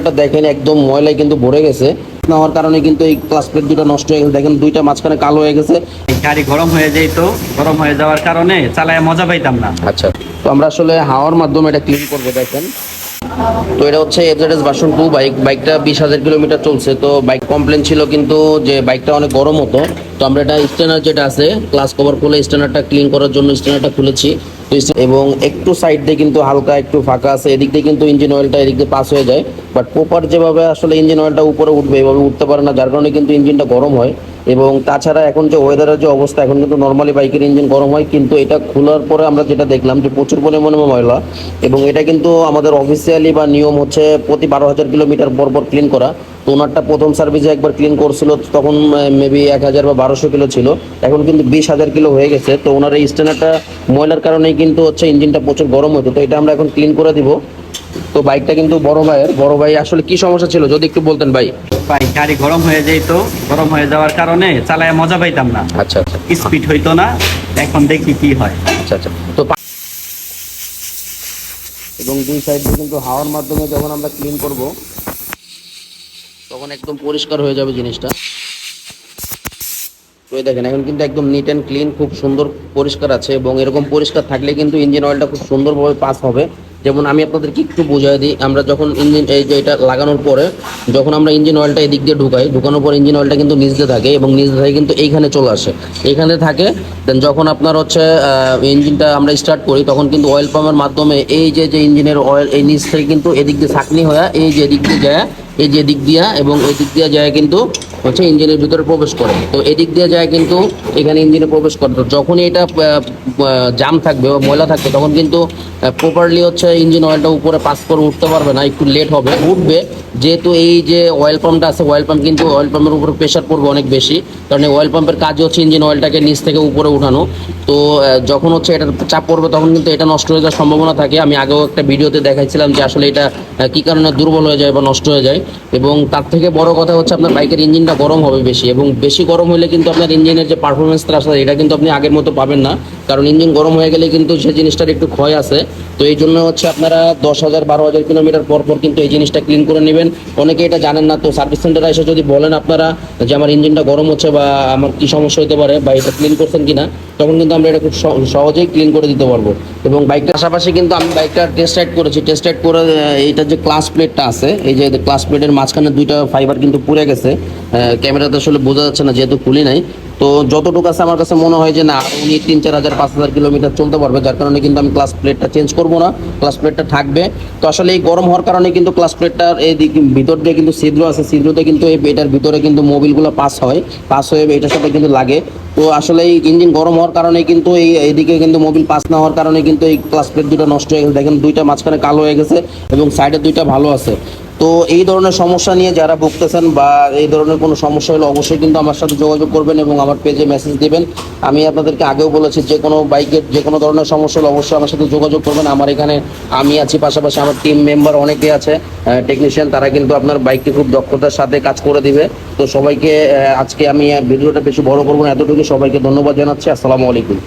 এটা দেখেন একদম ময়লায় কিন্তু ভরে গেছে। না হওয়ার কারণে কিন্তু এই ক্লাস প্লেট দুটো নষ্ট হয়ে গেছে। দেখেন দুইটা মাঝখানে কালো হয়ে গেছে। গাড়ি গরম হয়ে যেত গরম হয়ে যাওয়ার কারণে চালায় মজা পাইতাম না। আচ্ছা তো আমরা আসলে হাওয়ার মাধ্যমে এটা ক্লিন করব দেখেন। তো এটা হচ্ছে এফজেডএস ভার্সন টু বাইক বাইকটা বিশ হাজার কিলোমিটার চলছে। তো বাইক কমপ্লেন ছিল কিন্তু যে বাইকটা অনেক গরম হতো। তো আমরা এটা স্ট্যান্ডার যেটা আছে ক্লাস কভার খুলে স্ট্যান্ডারটা ক্লিন করার জন্য স্ট্যান্ডারটা খুলেছি। এবং একটু সাইড দিয়ে কিন্তু হালকা একটু ফাঁকা আছে, এদিক দিয়ে কিন্তু ইঞ্জিন অয়েলটা এদিক দিয়ে পাস হয়ে যায়। বাট প্রপার যেভাবে আসলে ইঞ্জিন অয়েলটা উপরে উঠবে, এভাবে উঠতে পারে না, যার কারণে কিন্তু ইঞ্জিনটা গরম হয়। এবং তাছাড়া এখন যে ওয়েদারের যে অবস্থা, এখন কিন্তু নর্মালি বাইকের ইঞ্জিন গরম হয়, কিন্তু এটা খোলার পরে আমরা যেটা দেখলাম যে প্রচুর পরিমাণে ময়লা, এবং এটা কিন্তু আমাদের অফিসিয়ালি বা নিয়ম হচ্ছে প্রতি বারো হাজার কিলোমিটার পর পর ক্লিন করা। তো ওনারটা প্রথম সার্ভিসে একবার ক্লিন করছিল তখন মেবি এক হাজার বা বারোশো কিলো ছিল। এখন কিন্তু বিশ হাজার কিলো হয়ে গেছে। তো ওনার এই স্ট্যান্ডারটা ময়লার কারণেই কিন্তু হচ্ছে ইঞ্জিনটা প্রচুর গরম হতো তো এটা আমরা এখন ক্লিন করে দিব। তো বাইকটা কিন্তু বড় ভাইয়ের। বড় ভাই আসলে কি সমস্যা ছিল? যদি একটু বলতেন ভাই। ভাই গাড়ি গরম হয়ে যেত গরম হয়ে যাওয়ার কারণে চালায় মজা পাইতাম না। আচ্ছা আচ্ছা। স্পিড হইতো না। এখন দেখি কি হয়। আচ্ছা আচ্ছা। তো এবং দুই সাইড দিয়ে কিন্তু হাওয়ার মাধ্যমে যখন আমরা ক্লিন করব তখন একদম পরিষ্কার হয়ে যাবে জিনিসটা। তো দেখেন, এখন কিন্তু একদম নিট অ্যান্ড ক্লিন খুব সুন্দর পরিষ্কার আছে এবং এরকম পরিষ্কার থাকলে কিন্তু ইঞ্জিন অয়েলটা খুব সুন্দরভাবে পাস হবে। যেমন আমি আপনাদেরকে একটু বোঝাই দিই, আমরা যখন ইঞ্জিন, এই যে এটা লাগানোর পরে যখন আমরা ইঞ্জিন অয়েলটা এদিক দিয়ে ঢুকাই, ঢুকানোর পর ইঞ্জিন অয়েলটা কিন্তু নিচ দিয়ে থাকে এবং নিচ দিয়ে কিন্তু এইখানে চলে আসে। এইখানে থাকে দেন যখন আপনার হচ্ছে ইঞ্জিনটা আমরা স্টার্ট করি, তখন কিন্তু অয়েল পাম্পের মাধ্যমে এই যে যে ইঞ্জিনের অয়েল এই নিচ থেকে কিন্তু এদিক দিয়ে ছাকনি হয়ে, এই যে এদিক দিয়ে যায় এই যে দিক দিয়া এবং এদিক দিয়ে যায় কিন্তু হচ্ছে ইঞ্জিনের ভিতরে প্রবেশ করে। তো এদিক দিয়ে যায় কিন্তু এখানে ইঞ্জিনে প্রবেশ করে। তো যখনই এটা জাম থাকবে বা ময়লা থাকবে, তখন কিন্তু প্রপারলি হচ্ছে ইঞ্জিন অয়েলটা উপরে পাস করে উঠতে পারবে না, একটু লেট হবে। উঠবে, যেহেতু এই যে অয়েল পাম্পটা আছে অয়েল পাম্প কিন্তু অয়েল পাম্পের উপরে প্রেশার পড়বে অনেক বেশি। কারণ এই অয়েল পাম্পের কাজ হচ্ছে ইঞ্জিন অয়েলটাকে নিচ থেকে উপরে উঠানো। তো যখন হচ্ছে এটা চাপ পড়বে, তখন কিন্তু এটা নষ্ট হয়ে যাওয়ার সম্ভাবনা থাকে। আমি আগেও একটা ভিডিওতে দেখাইছিলাম যে আসলে এটা কী কারণে দুর্বল হয়ে যায় বা নষ্ট হয়ে যায়। এবং তার থেকে বড় কথা হচ্ছে আপনার বাইকের ইঞ্জিনটা গরম হবে বেশি এবং বেশি গরম হলে কিন্তু আপনার ইঞ্জিনের যে পারফরমেন্সটা আসলে এটা কিন্তু আপনি আগের মতো পাবেন না। কারণ ইঞ্জিন গরম হয়ে গেলে কিন্তু সেই জিনিসটার একটু ক্ষয় আছে। তো এই জন্য হচ্ছে আপনারা দশ হাজার, বারো হাজার কিলোমিটার পর পর কিন্তু এই জিনিসটা ক্লিন করে নেবেন। অনেকে এটা জানেন না, তো সার্ভিস সেন্টারে এসে যদি বলেন আপনারা যে আমার ইঞ্জিনটা গরম হচ্ছে বা আমার কি সমস্যা হতে পারে বা এটা ক্লিন করছেন কিনা, তখন কিন্তু আমরা এটা খুব সহজেই ক্লিন করে দিতে পারব। এবং বাইকটার পাশাপাশি কিন্তু আমি বাইকটা টেস্ট রাইড করেছি। টেস্ট রাইড করে এইটার যে ক্লাস প্লেটটা আছে, এই যে ক্লাস প্লেটের মাঝখানে দুইটা ফাইবার কিন্তু পুড়ে গেছে। ক্যামেরাতে আসলে বোঝা যাচ্ছে না, যেহেতু খুলি নাই তো যতটুকু আছে আমার কাছে মনে হয় যে না, উনি তিন, চার হাজার, পাঁচ হাজার কিলোমিটার চলতে পারবে, যার কারণে কিন্তু আমি ক্লাস প্লেটটা চেঞ্জ করব না ক্লাস প্লেটটা থাকবে। তো আসলে এই গরম হওয়ার কারণে কিন্তু ক্লাস প্লেটটার এই ভিতর দিয়ে কিন্তু ছিদ্র আছে, ছিদ্রতে কিন্তু এই এটার ভিতরে কিন্তু মোবিলগুলো পাস হয় পাস হয়ে এটার সাথে কিন্তু লাগে। তো আসলে এই ইঞ্জিন গরম হওয়ার কারণে কিন্তু এই এদিকে কিন্তু মোবিল পাস না হওয়ার কারণে কিন্তু এই ক্লাস প্লেট দুটো নষ্ট হয়ে গেছে। দেখেন দুইটা মাঝখানে কালো হয়ে গেছে এবং সাইডে দুইটা ভালো আছে। তো এই ধরনের সমস্যা নিয়ে যারা ভুগতেছেন বা এই ধরনের কোনো সমস্যা হলে অবশ্যই কিন্তু আমার সাথে যোগাযোগ করবেন এবং আমার পেজে মেসেজ দিবেন। আমি আপনাদেরকে আগেও বলেছি, যে কোনো বাইকের যে কোনো ধরনের সমস্যা হলে অবশ্যই আমার সাথে যোগাযোগ করবেন। আমার এখানে আমি আছি, পাশাপাশি আমার টিম মেম্বার অনেকে আছে টেকনিশিয়ান তারা কিন্তু আপনার বাইকটি খুব দক্ষতার সাথে কাজ করে দিবে। তো সবাইকে আজকে আমি ভিডিওটা বেশি বড় করব এতটুকু সবাইকে ধন্যবাদ জানাচ্ছি। আসসালামু আলাইকুম।